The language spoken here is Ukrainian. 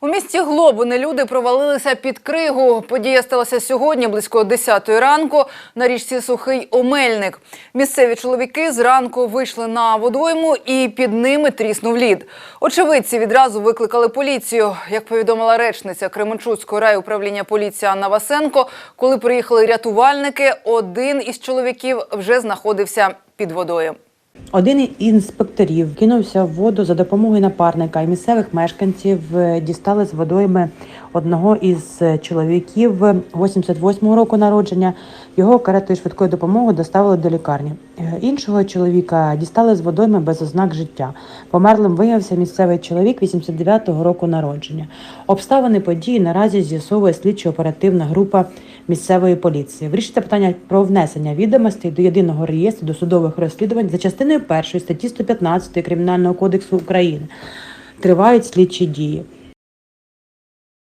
У місті Глобини люди провалилися під кригу. Подія сталася сьогодні близько 10 ранку на річці Сухий Омельник. Місцеві чоловіки зранку вийшли на водойму і під ними тріснув лід. Очевидці відразу викликали поліцію. Як повідомила речниця Кременчуцького райуправління поліції Анна Васенко, коли приїхали рятувальники, один із чоловіків вже знаходився під водою. Один із інспекторів кинувся в воду за допомогою напарника і місцевих мешканців е, дістали з водойми одного із е, чоловіків 88-го року народження. Його каретою швидкої допомоги доставили до лікарні. Е, Іншого чоловіка дістали з водойми без ознак життя. Померлим виявився місцевий чоловік 89-го року народження. Обставини події наразі з'ясовує слідчо-оперативна група місцевої поліції. Вирішити питання про внесення відомостей до єдиного реєстру досудових розслідувань за частиною першої статті 115 Кримінального кодексу України. Тривають слідчі дії.